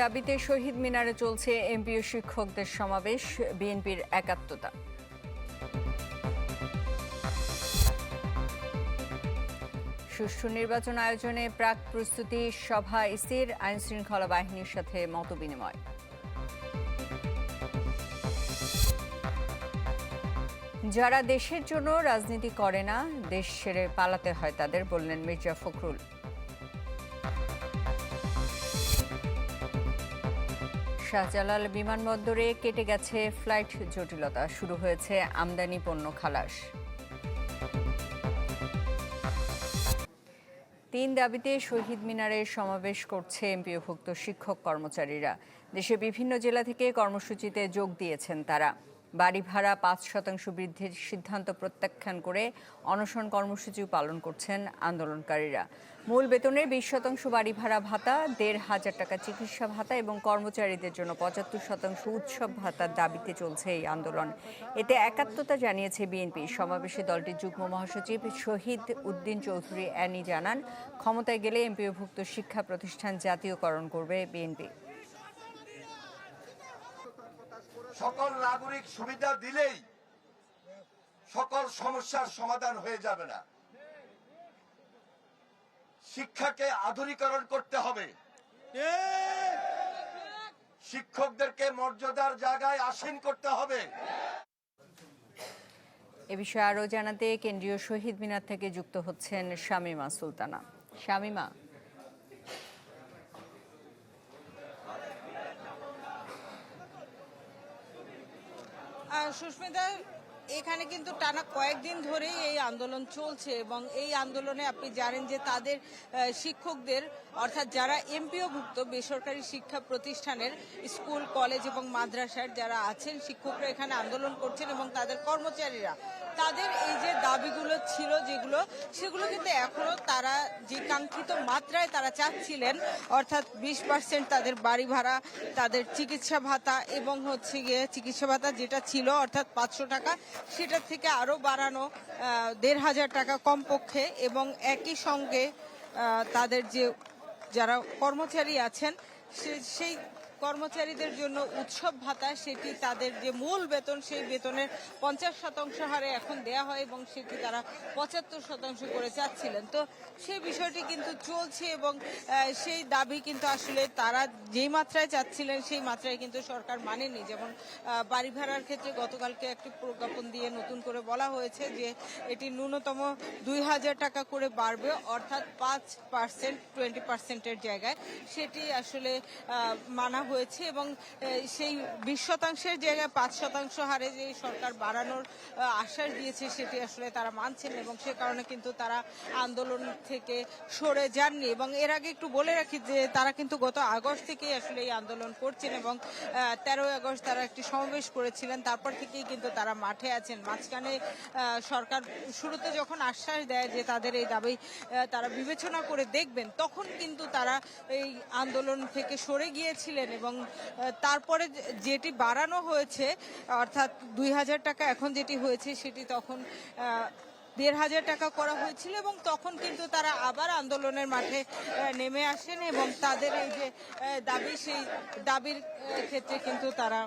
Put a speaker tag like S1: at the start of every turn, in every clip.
S1: দাবিতে শহীদ মিনারে চলছে এমপিও শিক্ষকদের সমাবেশ, বিএনপির একাত্মতা। সুষ্ঠু নির্বাচন আয়োজনে প্রাক প্রস্তুতি সভা ইসির আইন শৃঙ্খলা বাহিনীর সাথে মতবিনিময় যারা দেশের জন্য রাজনীতি করে না, দেশ ছেড়ে পালাতে হয় তাদের, বললেন মির্জা ফখরুল। শাহজালাল বিমানবন্দরে কেটে গেছে ফ্লাইট জটিলতা। শুরু হয়েছে আমদানি পণ্য খালাস। তিন দাবিতে শহীদ মিনারে সমাবেশ করছে এমপিওভুক্ত শিক্ষক কর্মচারীরা। দেশে বিভিন্ন জেলা থেকে কর্মসূচিতে যোগ দিয়েছেন তারা। বাড়ি ভাড়া পাঁচ শতাংশ বৃদ্ধির সিদ্ধান্ত প্রত্যাখ্যান করে অনশন কর্মসূচিও পালন করছেন আন্দোলনকারীরা। মূল বেতনের বিশ শতাংশ বাড়ি ভাড়া ভাতা, দেড় হাজার টাকা চিকিৎসা ভাতা এবং কর্মচারীদের জন্য পঁচাত্তর শতাংশ উৎসব ভাতার দাবিতে চলছে এই আন্দোলন। এতে একাত্মতা জানিয়েছে বিএনপি। সমাবেশে দলটির যুগ্ম মহাসচিব শহীদ উদ্দিন চৌধুরী অ্যানি জানান, ক্ষমতায় গেলে এমপিওভুক্ত শিক্ষা প্রতিষ্ঠান জাতীয়করণ করবে বিএনপি।
S2: সকল নাগরিক সুবিধা দিলেই সকল সমস্যার সমাধান হয়ে যাবে না। শিক্ষাকে আধুনিকরণ করতে হবে। শিক্ষকদেরকে মর্যাদার জায়গায় আসীন করতে হবে।
S1: এ বিষয়ে আরও জানাতে কেন্দ্রীয় শহীদ মিনার থেকে যুক্ত হচ্ছেন শামিমা সুলতানা। শামিমা
S3: সুস্মিতা, এখানে কিন্তু টানা কয়েকদিন ধরেই এই আন্দোলন চলছে এবং এই আন্দোলনে আপনি জানেন যে তাদের শিক্ষকদের, অর্থাৎ যারা এমপিওভুক্ত বেসরকারি শিক্ষা প্রতিষ্ঠানের স্কুল, কলেজ এবং মাদ্রাসার যারা আছেন, শিক্ষকরা এখানে আন্দোলন করছেন এবং তাদের কর্মচারীরা তাদের এই যে দাবিগুলো ছিল যেগুলো, সেগুলো কিন্তু এখনও তারা যে কাঙ্ক্ষিত মাত্রায় তারা চাচ্ছিলেন, অর্থাৎ বিশ পার্সেন্ট তাদের বাড়ি ভাড়া, তাদের চিকিৎসা ভাতা এবং হচ্ছে গিয়ে চিকিৎসা ভাতা যেটা ছিল, অর্থাৎ পাঁচশো টাকা, সেটার থেকে আরও বাড়ানো দেড় হাজার টাকা কমপক্ষে এবং একই সঙ্গে তাদের যে যারা কর্মচারী আছেন সেই কর্মচারীদের জন্য উৎসব ভাতা, সেটি তাদের যে মূল বেতন, সেই বেতনের পঞ্চাশ শতাংশ হারে এখন দেয়া হয় এবং সেটি তারা পঁচাত্তর শতাংশ করে চাচ্ছিলেন। তো সেই বিষয়টি কিন্তু চলছে এবং সেই দাবি কিন্তু আসলে তারা যেই মাত্রায় চাচ্ছিলেন, সেই মাত্রায় কিন্তু সরকার মানেনি। যেমন বাড়ি ভাড়ার ক্ষেত্রে গতকালকে একটি প্রজ্ঞাপন দিয়ে নতুন করে বলা হয়েছে যে এটি ন্যূনতম দুই হাজার টাকা করে বাড়বে, অর্থাৎ পাঁচ পার্সেন্ট, টোয়েন্টি পার্সেন্টের জায়গায়। সেটি আসলে মানা হয়েছে এবং সেই বিশ শতাংশের জায়গায় পাঁচ শতাংশ হারে যে সরকার বাড়ানোর আশ্বাস দিয়েছে সেটি আসলে তারা মানছেন এবং সে কারণে কিন্তু তারা আন্দোলন থেকে সরে যাননি। এবং এর আগে একটু বলে রাখি যে তারা কিন্তু গত আগস্ট থেকেই আসলে এই আন্দোলন করছেন এবং তেরোই আগস্ট তারা একটি সমাবেশ করেছিলেন। তারপর থেকেই কিন্তু তারা মাঠে আছেন। মাঝখানে সরকার শুরুতে যখন আশ্বাস দেয় যে তাদের এই দাবি তারা বিবেচনা করে দেখবেন, তখন কিন্তু তারা এই আন্দোলন থেকে সরে গিয়েছিলেন এবং আহ, তারপরে যেটি বাড়ানো হয়েছে অর্থাৎ দুই হাজার টাকা এখন যেটি হয়েছে সেটি তখন দেড় হাজার টাকা করা হয়েছিল এবং তখন কিন্তু তারা আবার আন্দোলনের মাঠে নেমে আসেন এবং তাদের এই যে দাবি সেই দাবির ক্ষেত্রে কিন্তু তারা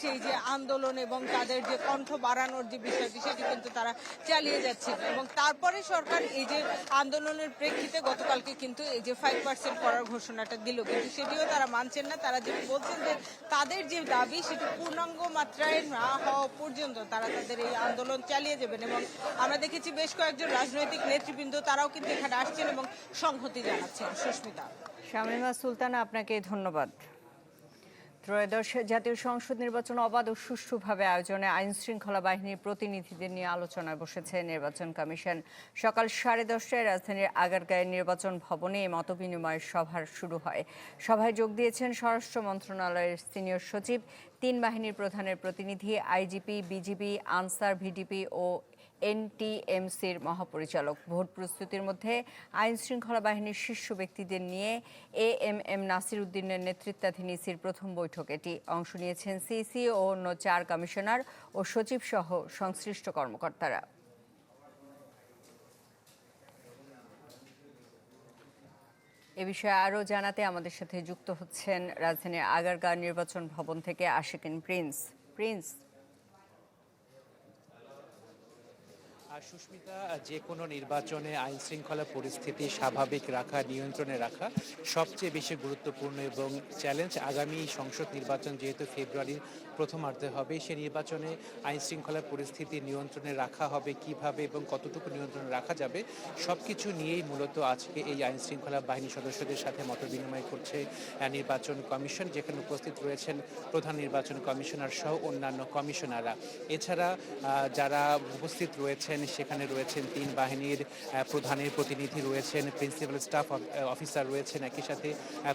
S3: সেই যে আন্দোলন এবং তাদের যে কণ্ঠ বাড়ানোর যে বিষয়টি, সেটি কিন্তু তারা চালিয়ে যাচ্ছে। এবং তারপরে সরকার এই যে আন্দোলনের প্রেক্ষিতে গতকালকে কিন্তু এই যে ফাইভ পার্সেন্ট করার ঘোষণাটা দিল। কিন্তু সেটিও তারা মানছেন না। তারা যেটি বলছেন যে তাদের যে দাবি, সেটি পূর্ণাঙ্গ মাত্রায় না হওয়া পর্যন্ত তারা তাদের এই আন্দোলন চালিয়ে যাবেন। এবং আমরা দেখেছি বেশ কয়েকজন রাজনৈতিক নেতৃবৃন্দ, তারাও কিন্তু এখানে আসছেন এবং সংহতি জানাচ্ছেন। সুস্মিতা।
S1: শামিমা সুলতানা, আপনাকে ধন্যবাদ। ত্রয়োদশ জাতীয় সংসদ নির্বাচন অবাধ ও সুষ্ঠুভাবে আয়োজনে আইন শৃঙ্খলা বাহিনীর প্রতিনিধিদের নিয়ে আলোচনায় বসেছে নির্বাচন কমিশন। সকাল সাড়ে দশটায় রাজধানীর আগারগাঁয়ের নির্বাচন ভবনে এই মতবিনিময় সভার শুরু হয়। সভায় যোগ দিয়েছেন স্বরাষ্ট্র মন্ত্রণালয়ের সিনিয়র সচিব, তিন বাহিনীর প্রধানের প্রতিনিধি, আইজিপি, বিজিবি, আনসার, ভিডিপি ও এনটিএমসির মহাপরিচালক। ভোট প্রস্তুতির মধ্যে আইন শৃঙ্খলা বাহিনীর শীর্ষ ব্যক্তিদের নিয়ে এ এম এম নাসির উদ্দিনের নেতৃত্বাধীন ইসির প্রথম বৈঠক। এটি অংশ নিয়েছেন সিসি ও অন্য চার কমিশনার ও সচিব সহ সংশ্লিষ্ট কর্মকর্তারা। এ বিষয়ে আরও জানাতে আমাদের সাথে যুক্ত হচ্ছেন রাজধানীর আগারগাঁও নির্বাচন ভবন থেকে আশিকিন প্রিন্স। প্রিন্স
S4: আর সুস্মিতা, যে কোনো নির্বাচনে আইন শৃঙ্খলা পরিস্থিতি স্বাভাবিক রাখা, নিয়ন্ত্রণে রাখা সবচেয়ে বেশি গুরুত্বপূর্ণ এবং চ্যালেঞ্জ। আগামী সংসদ নির্বাচন যেহেতু ফেব্রুয়ারির প্রথমার্ধে হবে সেই নির্বাচনে আইন শৃঙ্খলা পরিস্থিতি নিয়ন্ত্রণে রাখা হবে কীভাবে এবং কতটুকু নিয়ন্ত্রণে রাখা যাবে সব কিছু নিয়েই মূলত আজকে এই আইন শৃঙ্খলা বাহিনী সদস্যদের সাথে মত বিনিময় করছে নির্বাচন কমিশন, যেখানে উপস্থিত রয়েছেন প্রধান নির্বাচন কমিশনার সহ অন্যান্য কমিশনাররা। এছাড়া যারা উপস্থিত রয়েছেন সেখানে রয়েছেন তিন বাহিনীর প্রধানের প্রতিনিধি রয়েছেন, প্রিন্সিপাল স্টাফ অফিসার রয়েছেন, একই সাথে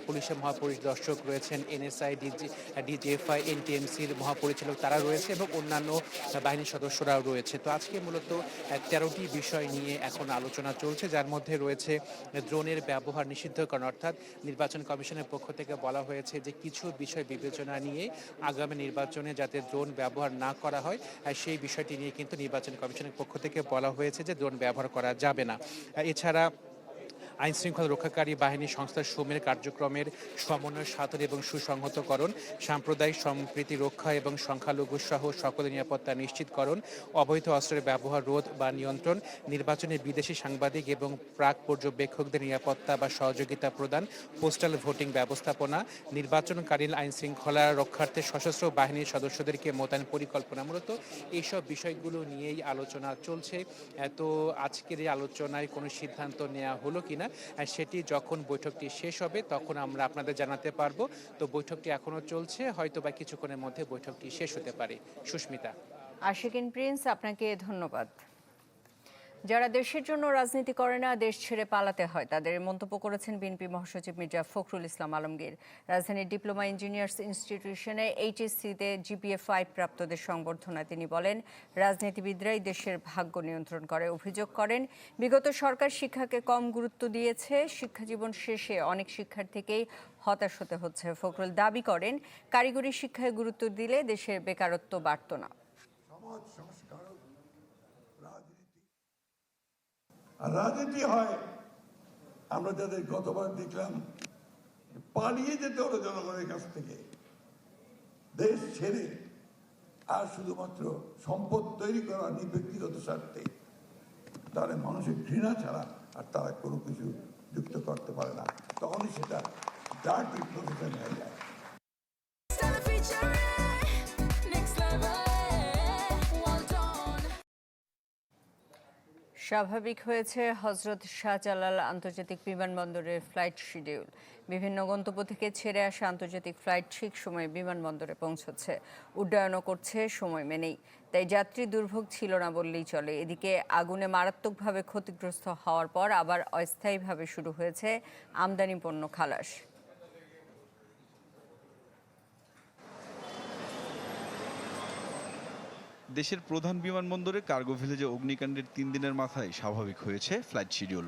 S4: পুলিশের মহাপরিদর্শক রয়েছেন, এনএসআই, ডিজি, ডিজিএফআই, এনটিএমসির মহাপরিচালক তারা রয়েছে এবং অন্যান্য বাহিনীর সদস্যরাও রয়েছে। তো আজকে মূলত তেরোটি বিষয় নিয়ে এখন আলোচনা চলছে, যার মধ্যে রয়েছে, ড্রোনের ব্যবহার নিষিদ্ধকরণ, অর্থাৎ নির্বাচন কমিশনের পক্ষ থেকে বলা হয়েছে যে কিছু বিষয় বিবেচনা নিয়ে আগামী নির্বাচনে যাতে ড্রোন ব্যবহার না করা হয় সেই বিষয়টি নিয়ে কিন্তু নির্বাচন কমিশনের পক্ষ থেকে বলা হয়েছে যে ড্রোন ব্যবহার করা যাবে না। এছাড়া আইন শৃঙ্খলা রক্ষাকারী বাহিনী সংস্থার সমূহের কার্যক্রমের সমন্বয় সাধন এবং সুসংহতকরণ, সাম্প্রদায়িক সম্প্রীতি রক্ষা এবং সংখ্যালঘু সহ সকলের নিরাপত্তা নিশ্চিতকরণ, অবৈধ অস্ত্রের ব্যবহার, রোধ বা নিয়ন্ত্রণ, নির্বাচনে বিদেশি সাংবাদিক এবং প্রাক পর্যবেক্ষকদের নিরাপত্তা বা সহযোগিতা প্রদান, পোস্টাল ভোটিং ব্যবস্থাপনা, নির্বাচনকালীন আইন শৃঙ্খলা রক্ষার্থে সশস্ত্র বাহিনীর সদস্যদেরকে মোতায়েন পরিকল্পনা। মূলত এইসব বিষয়গুলো নিয়েই আলোচনা চলছে। তো আজকের এই আলোচনায় কোনো সিদ্ধান্ত নেওয়া হলো কিনা? আহ, সেটি যখন বৈঠকটি শেষ হবে তখন আমরা আপনাদের জানাতে পারব। তো বৈঠকটি এখনও চলছে হয়তো বা কিছুক্ষণের মধ্যে বৈঠকটি শেষ হতে পারে। সুস্মিতা।
S1: আশিকিন প্রিন্স আপনাকে ধন্যবাদ। যারা দেশের জন্য রাজনীতি করে না, দেশ ছেড়ে পালাতে হয়। তাদের মন্তব্য করেছেন বিএনপি মহাসচিব মির্জা ফখরুল ইসলাম আলমগীর। রাজধানীর ডিপ্লোমা ইঞ্জিনিয়ার্স ইনস্টিটিউশনে এইচএসসিতে জিপিএ ফাইভ প্রাপ্তদের সংবর্ধনায় তিনি বলেন রাজনীতিবিদরাই দেশের ভাগ্য নিয়ন্ত্রণ করে। অভিযোগ করেন, বিগত সরকার শিক্ষাকে কম গুরুত্ব দিয়েছে। শিক্ষাজীবন শেষে অনেক শিক্ষার্থীকেই হতাশ হতে হচ্ছে। ফখরুল দাবি করেন, কারিগরি শিক্ষায় গুরুত্ব দিলে দেশের বেকারত্ব বাড়ত না।
S5: সমাজ আর রাজনীতি হয়। আমরা যাদের গতবার দেখলাম, পালিয়ে যেতে হলো জনগণের কাছ থেকে। দেশ ছেড়ে আর শুধুমাত্র সম্পদ তৈরি করা নি ব্যক্তিগত স্বার্থে তারা মানুষের ঘৃণা ছাড়া আর তারা কোনো কিছু যুক্ত করতে পারে না। তখনই সেটা ডার্টি প্রফেশন হয়ে যায়।
S1: স্বাভাবিক হয়েছে হজরত শাহজালাল আন্তর্জাতিক বিমানবন্দরের ফ্লাইট শিডিউল। বিভিন্ন গন্তব্য থেকে ছেড়ে আসা আন্তর্জাতিক ফ্লাইট ঠিক সময়ে বিমানবন্দরে পৌঁছচ্ছে। উড্ডয়নও করছে সময় মেনেই। তাই যাত্রী দুর্ভোগ ছিল না বললেই চলে। এদিকে আগুনে মারাত্মকভাবে ক্ষতিগ্রস্ত হওয়ার পর আবার অস্থায়ীভাবে শুরু হয়েছে আমদানি পণ্য খালাস।
S6: দেশের প্রধান বিমানবন্দরে কার্গো ভিলেজে অগ্নিকাণ্ডের তিন দিনের মাথায় স্বাভাবিক হয়েছে ফ্লাইট শিডিউল।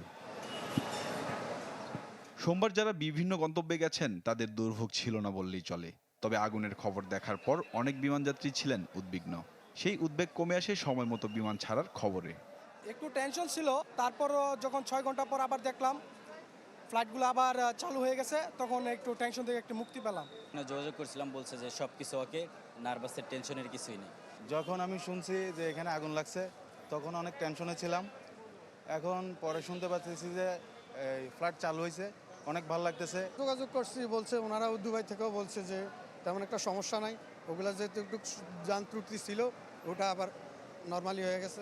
S6: সোমবার যারা বিভিন্ন গন্তব্যে গেছেন তাদের দুর্ভোগ ছিল না বললেই চলে। তবে আগুনের খবর দেখার পর অনেক বিমানযাত্রী ছিলেন উদ্বিগ্ন। সেই উদ্বেগ কমে আসে সময় মতো বিমান ছাড়ার খবরে।
S7: একটু টেনশন ছিল তারপরও যখন ছয় ঘণ্টা পর আবার দেখলাম ফ্লাইটগুলো আবার চালু হয়ে গেছে তখন একটু টেনশন থেকে একটু মুক্তি পেলাম।
S8: না, যোগাযোগ করছিলাম বলছে যে সব কিছু ওকে নার্ভাসের টেনশনের কিছুই নেই।
S9: যখন আমি শুনছি যে এখানে আগুন লাগছে তখন অনেক টেনশনে ছিলাম। এখন পরে শুনতে পাচ্ছি যে এই ফ্লাইট চালু হয়েছে অনেক ভালো লাগতেছে।
S7: যোগাযোগ করছি বলছে ওনারা দুবাই থেকেও বলছে যে তেমন একটা সমস্যা নাই। ওগুলা যেহেতু একটু যান ত্রুটি ছিল ওটা আবার নর্মালি হয়ে গেছে।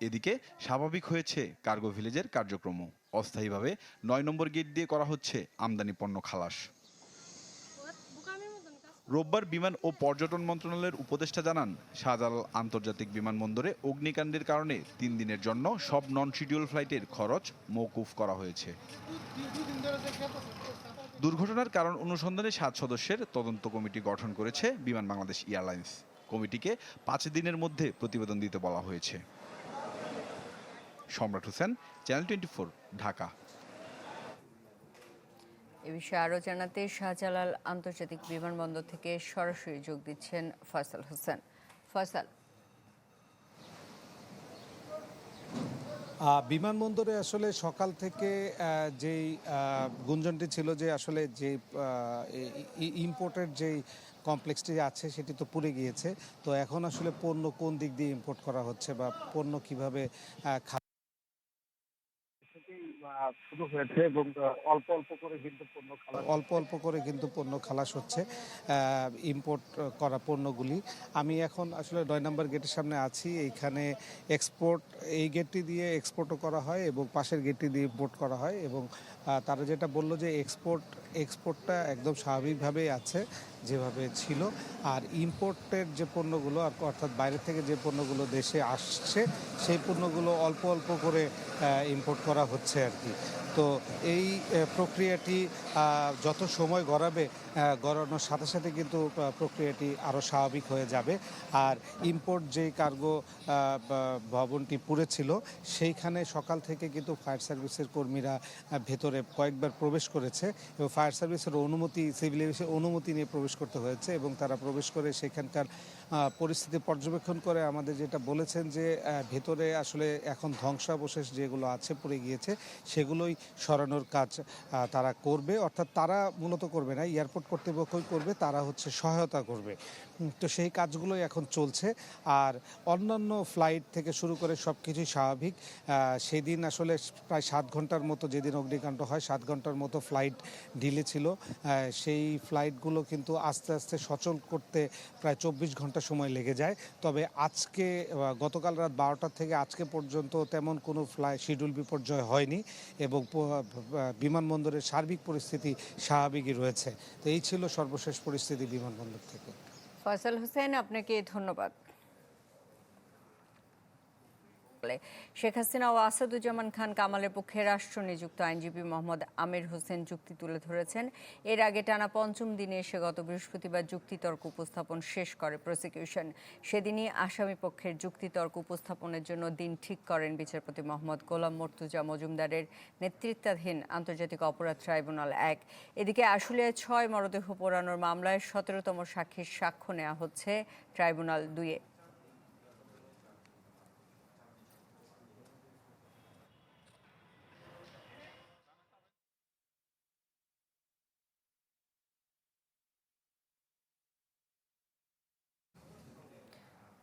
S6: এদিকে স্বাভাবিক হয়েছে কার্গো ভিলেজের কার্যক্রম অস্থায়ীভাবে নয় নম্বর গেট দিয়ে করা হচ্ছে আমদানি পণ্য খালাস। রোববার বিমান ও পর্যটন মন্ত্রণালয়ের উপদেষ্টা জানান, শাহজালাল আন্তর্জাতিক বিমানবন্দরে অগ্নিকাণ্ডের কারণে তিন দিনের জন্য সব নন শিডিউল ফ্লাইটের খরচ মৌকুফ করা হয়েছে। দুর্ঘটনার কারণ অনুসন্ধানে সাত সদস্যের তদন্ত কমিটি গঠন করেছে বিমান বাংলাদেশ এয়ারলাইন্স। কমিটিকে পাঁচ দিনের মধ্যে প্রতিবেদন দিতে বলা হয়েছে। Samrat Hossain, channel twenty Dhaka.
S1: এ বিষয়ে আরও জানাতে শাহজালাল আন্তর্জাতিক বিমানবন্দর থেকে সরাসরি যোগ দিচ্ছেন ফয়সাল হোসেন। ফয়সাল।
S10: বিমানবন্দরে আসলে সকাল থেকে যেই গুঞ্জনটি ছিল যে আসলে যে ইম্পোর্টের যেই কমপ্লেক্সটি আছে সেটি তো পুড়ে গিয়েছে। তো এখন আসলে পণ্য কোন দিক দিয়ে ইম্পোর্ট করা হচ্ছে বা পণ্য কীভাবে
S11: শুরু হয়েছে এবং অল্প অল্প করে কিন্তু পণ্য
S10: অল্প অল্প করে কিন্তু পণ্য খালাস হচ্ছে ইম্পোর্ট করা পণ্যগুলি। আমি এখন আসলে নয় নম্বর গেটের সামনে আছি, এইখানে এক্সপোর্ট এই গেটটি দিয়ে এক্সপোর্টও করা হয় এবং পাশের গেটটি দিয়ে ইম্পোর্ট করা হয় এবং তারা যেটা বলল যে এক্সপোর্ট এক্সপোর্টটা একদম স্বাভাবিকভাবেই আছে, যেভাবে ছিল। আর ইম্পোর্টের যে পণ্যগুলো অর্থাৎ বাইরে থেকে যে পণ্যগুলো দেশে আসছে, সেই পণ্যগুলো অল্প অল্প করে ইম্পোর্ট করা হচ্ছে আর কি। তো এই প্রক্রিয়াটি যত সময় গড়াবে গড়ানোর সাথে সাথে কিন্তু প্রক্রিয়াটি আরও স্বাভাবিক হয়ে যাবে। আর ইম্পোর্ট যেই কার্গো ভবনটি পুড়েছিল, সেইখানে সকাল থেকে কিন্তু ফায়ার সার্ভিসের কর্মীরা ভেতরে কয়েকবার প্রবেশ করেছে এবং ফায়ার সার্ভিসের অনুমতি সিভিল অনুমতি নিয়ে প্রবেশ করতে হয়েছে এবং তারা প্রবেশ করে সেখানকার পরিস্থিতি পর্যবেক্ষণ করে আমাদের যেটা বলেছেন যে ভেতরে আসলে এখন ধ্বংসাবশেষ যেগুলো আছে, পড়ে গিয়েছে, সেগুলোই সরানোর কাজ তারা করবে। অর্থাৎ তারা মূলত করবে না, এয়ারপোর্ট কর্তৃপক্ষই করবে, তারা হচ্ছে সহায়তা করবে। তো সেই কাজগুলোই এখন চলছে। আর অন্যান্য ফ্লাইট থেকে শুরু করে সব কিছুই স্বাভাবিক সেদিন আসলে প্রায় সাত ঘণ্টার মতো যেদিন অগ্নিকাণ্ড হয়, সাত ঘণ্টার মতো ফ্লাইট ডিলে ছিল। সেই ফ্লাইটগুলো কিন্তু আস্তে আস্তে সচল করতে প্রায় চব্বিশ ঘণ্টা সময় লেগে যায়। তবে আজকে গতকাল রাত বারোটার থেকে আজকে পর্যন্ত তেমন কোনো ফ্লাই শিডিউল বিপর্যয় হয়নি এবং বিমানবন্দরের সার্বিক পরিস্থিতি স্বাভাবিকই রয়েছে। তো এই ছিল সর্বশেষ পরিস্থিতি বিমানবন্দর থেকে।
S1: ফয়সাল হোসেন, আপনাকে ধন্যবাদ। শেখ হাসিনা ও আসাদুজ্জামান খান কামালের পক্ষে রাষ্ট্র নিযুক্ত আইনজীবী মোহাম্মদ আমির হোসেন যুক্তি তুলে ধরেছেন। এর আগে টানা পঞ্চম দিনে এসে গত বৃহস্পতিবার যুক্তিতর্ক উপস্থাপন শেষ করে প্রসিকিউশন। সেদিনই আসামি পক্ষের যুক্তিতর্ক উপস্থাপনের জন্য দিন ঠিক করেন বিচারপতি মোহাম্মদ গোলাম মর্তুজা মজুমদারের নেতৃত্বাধীন আন্তর্জাতিক অপরাধ ট্রাইব্যুনাল এক। এদিকে আশুলিয়ায় ছয় মরদেহ পোড়ানোর মামলায় সতেরোতম সাক্ষীর সাক্ষ্য নেওয়া হচ্ছে ট্রাইব্যুনাল দুয়ে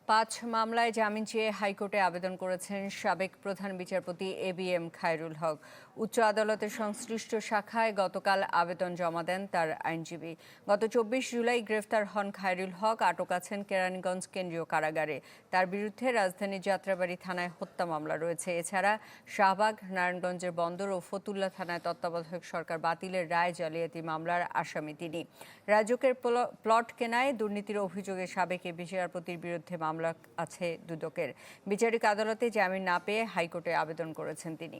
S1: পাঁচ মামলায় জামিন চেয়ে হাইকোর্টে আবেদন করেছেন সাবেক প্রধান বিচারপতি A B M Khairul Haque. উচ্চ আদালতের সংশ্লিষ্ট শাখায় গতকাল আবেদন জমা দেন তার আইনজীবী। গত চব্বিশ জুলাই গ্রেফতার হন খায়রুল হক, আটক আছেন কেরানীগঞ্জ কেন্দ্রীয় কারাগারে। তার বিরুদ্ধে রাজধানীর যাত্রাবাড়ি থানায় হত্যা মামলা রয়েছে। এছাড়া শাহবাগ, নারায়ণগঞ্জের বন্দর ও ফতুল্লা থানায় তত্ত্বাবধায়ক সরকার বাতিলের রায় জালিয়াতি মামলার আসামি তিনি। রাজকের প্ল- প্লট কেনায় দুর্নীতির অভিযোগে সাবেক এ বিচারপতির বিরুদ্ধে মামলা আছে দুদকের। বিচারিক আদালতে জামিন না পেয়ে হাইকোর্টে আবেদন করেছেন তিনি।